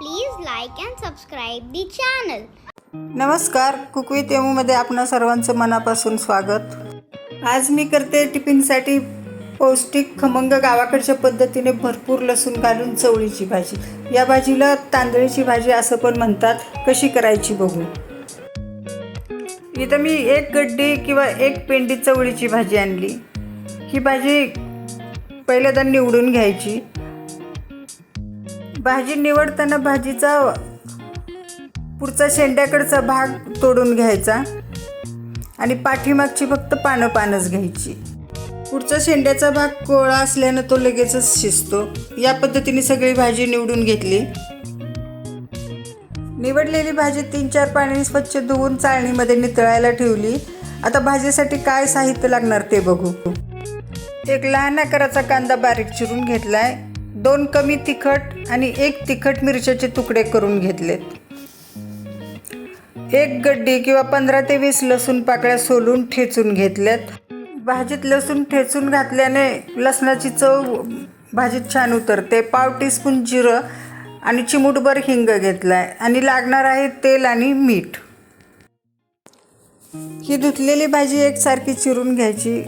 Please like and subscribe the channel. नमस्कार कुकवीत येमूमध्ये आपणा सर्वांचं मनापासून स्वागत. आज मी करते टिफिनसाठी पौष्टिक खमंग गावाकडच्या पद्धतीने भरपूर लसूण घालून चवळीची भाजी. या भाजीला तांदळीची भाजी असं पण म्हणतात. कशी करायची बघू. इथं मी एक गड्डी किंवा एक पेंडी चवळीची भाजी आणली. ही भाजी पहिल्यांदा निवडून घ्यायची. भाजी निवडताना भाजीचा पुढचा शेंड्याकडचा भाग तोडून घ्यायचा आणि पाठीमागची फक्त पानं पानच घ्यायची. पुढचा शेंड्याचा भाग कोळा असल्यानं तो लगेचच शिजतो. या पद्धतीने सगळी भाजी निवडून घेतली. निवडलेली भाजी तीन चार पाणी स्वच्छ धुवून चाळणीमध्ये नितळायला ठेवली. आता भाजीसाठी काय साहित्य लागणार ते बघू. एक लहान आकाराचा कांदा बारीक चिरून घेतलाय. दोन कमी तिखट आणि एक तिखट मिरच्याचे तुकडे करून घेतलेत. एक गड्डी किंवा पंधरा ते वीस लसूण पाकळ्या सोलून ठेचून घेतल्यात. भाजीत लसूण ठेचून घातल्याने लसणाची चव भाजीत छान उतरते. पाव टीस्पून जिरं आणि चिमूटभर हिंग घेतलाय आणि लागणार आहे तेल आणि मीठ. ही धुतलेली भाजी एकसारखी चिरून घ्यायची.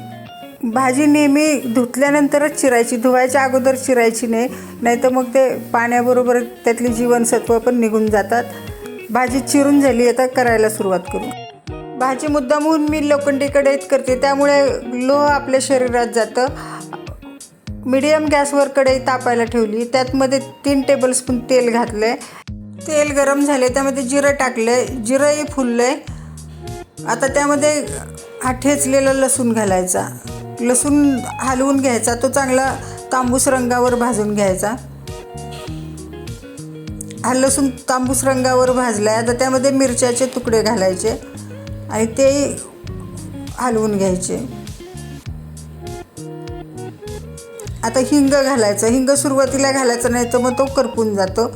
भाजी नेहमी धुतल्यानंतरच चिरायची धुवायच्या अगोदर चिरायची नाही. नाहीतर मग ते पाण्याबरोबर त्यातली जीवनसत्व पण निघून जातात. भाजी चिरून झाली आता करायला सुरुवात करू. भाजी मुद्दामहून मी लोखंडी कढईत करते. त्यामुळे लोह आपल्या शरीरात जातं. मिडियम गॅसवर कढई तापायला ठेवली. त्यातमध्ये तीन टेबलस्पून तेल घातलं तेल गरम झाले त्यामध्ये जिरं टाकलं जिरंही फुललं आता त्यामध्ये हा ठेचलेला लसूण घालायचा. लसूण हलवून घ्यायचा तो चांगला तांबूस रंगावर भाजून घ्यायचा. हा लसूण तांबूस रंगावर भाजला आहे आता त्यामध्ये मिरच्याचे तुकडे घालायचे आणि ते हलवून घ्यायचे. आता हिंग घालायचं हिंग सुरुवातीला घालायचं नाही तर मग तो करपून जातो.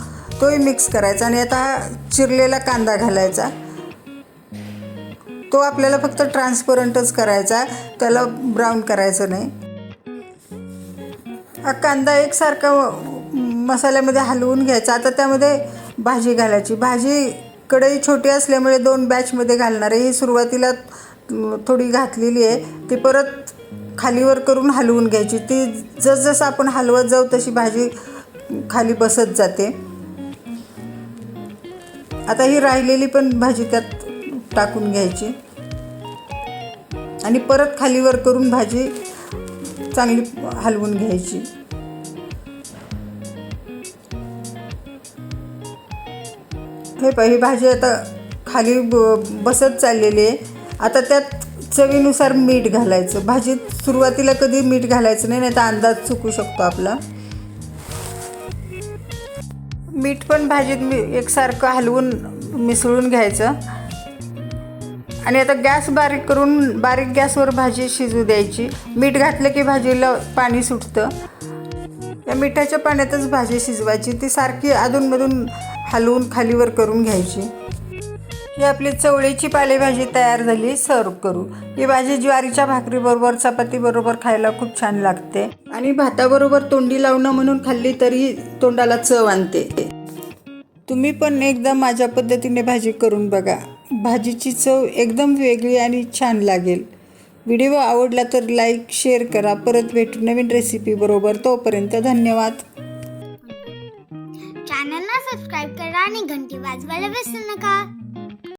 तोही मिक्स करायचा आणि आता हा चिरलेला कांदा घालायचा. तो आपल्याला फक्त ट्रान्सपरंटच करायचा त्याला ब्राऊन करायचं नाही. हा कांदा एकसारखा मसाल्यामध्ये हलवून घ्यायचा. आता त्यामध्ये भाजी घालायची. भाजी कढई छोटी असल्यामुळे दोन बॅचमध्ये घालणार आहे. ही सुरुवातीला थोडी घातलेली आहे. ती परत खालीवर करून हलवून घ्यायची. ती जसजसं आपण हलवत जाऊ तशी भाजी खाली बसत जाते. आता ही राहिलेली पण भाजी त्यात टाकून घ्यायची. आणि परत खालीवर करून भाजी चांगली हलवून घ्यायची. हे पहा ही भाजी आता खाली ब बसत चाललेली आहे. आता त्यात चवीनुसार मीठ घालायचं. भाजीत सुरुवातीला कधी मीठ घालायचं नाही नाही तर अंदाज चुकू शकतो आपला. मीठ पण भाजीत मी एकसारखं हलवून मिसळून घ्यायचं. आणि आता गॅस बारीक करून बारीक गॅसवर भाजी शिजू द्यायची. मीठ घातलं की भाजीला पाणी सुटतं. या मिठाच्या पाण्यातच भाजी शिजवायची. ती सारखी अधूनमधून हलवून खालीवर करून घ्यायची. ही आपली चवळीची पालेभाजी तयार झाली. सर्व करू. ही भाजी ज्वारीच्या भाकरीबरोबर चपातीबरोबर खायला खूप छान लागते. आणि भाताबरोबर तोंडी लावणं म्हणून खाल्ली तरी तोंडाला चव आणते. तुम्ही पण एकदा माझ्या पद्धतीने भाजी करून बघा. भाजीची चव एकदम वेगळी आणि छान लागेल. व्हिडिओ आवडला तर लाईक शेअर करा. परत भेटू नवीन रेसिपी बरोबर. तोपर्यंत धन्यवाद. चॅनलला सबस्क्राईब करा आणि घंटी वाजवायला विसरू नका.